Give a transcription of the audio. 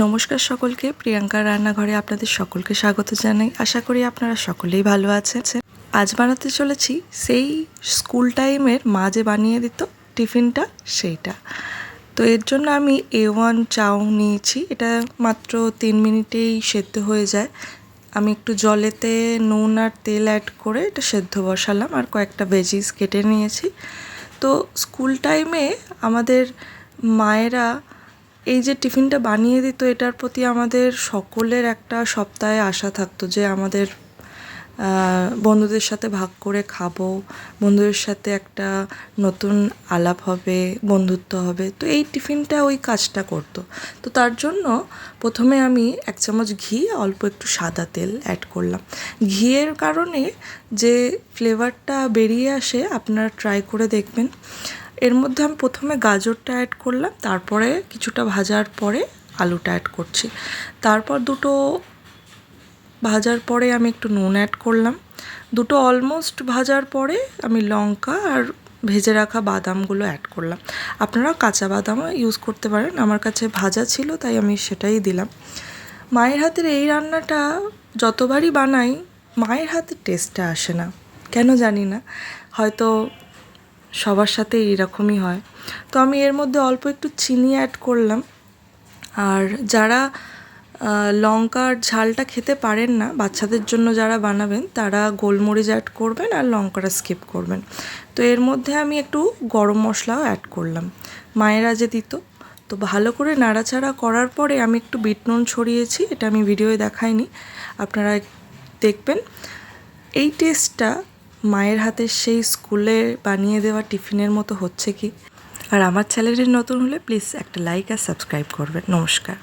নমস্কার সকলকে প্রিয়াঙ্কার রান্নাঘরে আপনাদের সকলকে স্বাগত জানাই। আশা করি আপনারা সকলেই ভালো আছেন। আজ বানাতে চলেছি সেই স্কুল টাইমের মা যে বানিয়ে দিত টিফিনটা সেইটা। তো এর জন্য আমি এ ওয়ান চাউ নিয়েছি। এটা মাত্র তিন মিনিটেই সেদ্ধ হয়ে যায়। আমি একটু জলেতে নুন আর তেল অ্যাড করে এটা সেদ্ধ বসালাম আর কয়েকটা ভেজিস কেটে নিয়েছি। তো স্কুল টাইমে আমাদের মায়েরা এই যে টিফিনটা বানিয়ে দিত, এটার প্রতি আমাদের সকলের একটা সপ্তাহে আশা থাকতো যে আমাদের বন্ধুদের সাথে ভাগ করে খাব, বন্ধুদের সাথে একটা নতুন আলাপ হবে, বন্ধুত্ব হবে। তো এই টিফিনটা ওই কাজটা করতো। তো তার জন্য প্রথমে আমি এক চামচ ঘি, অল্প একটু সাদা তেল অ্যাড করলাম। ঘিয়ের কারণে যে ফ্লেভারটা বেরিয়ে আসে, আপনারা ট্রাই করে দেখবেন। এর মধ্যে আমি প্রথমে গাজরটা অ্যাড করলাম, তারপরে কিছুটা ভাজার পরে আলুটা অ্যাড করছি। তারপর দুটো ভাজার পরে আমি একটু নুন অ্যাড করলাম। দুটো অলমোস্ট ভাজার পরে আমি লঙ্কা আর ভেজে রাখা বাদামগুলো অ্যাড করলাম। আপনারা কাঁচা বাদামও ইউজ করতে পারেন, আমার কাছে ভাজা ছিল, তাই আমি সেটাই দিলাম। মায়ের হাতের এই রান্নাটা যতবারই বানাই, মায়ের হাতের টেস্টটা আসে না। কেন জানি না। হয়তো সবার সাথে এইরকমই হয়। তো আমি এর মধ্যে অল্প একটু চিনি অ্যাড করলাম। আর যারা লঙ্কার ঝালটা খেতে পারেন না, বাচ্চাদের জন্য যারা বানাবেন, তারা গোলমরিচ অ্যাড করবেন আর লঙ্কাটা স্কিপ করবেন। তো এর মধ্যে আমি একটু গরম মশলাও অ্যাড করলাম। মায়েরা যে দিত। তো ভালো করে নাড়াচাড়া করার পরে আমি একটু বিট নুন ছড়িয়েছি, এটা আমি ভিডিওয়ে দেখাইনি। আপনারা দেখবেন। এই টেস্টটা মায়ের হাতের সেই স্কুলে বানিয়ে দেওয়া টিফিনের মতো হচ্ছে কি? আর আমার চ্যানেলটি নতুন হলে প্লিজ একটা লাইক আর সাবস্ক্রাইব করবেন। নমস্কার।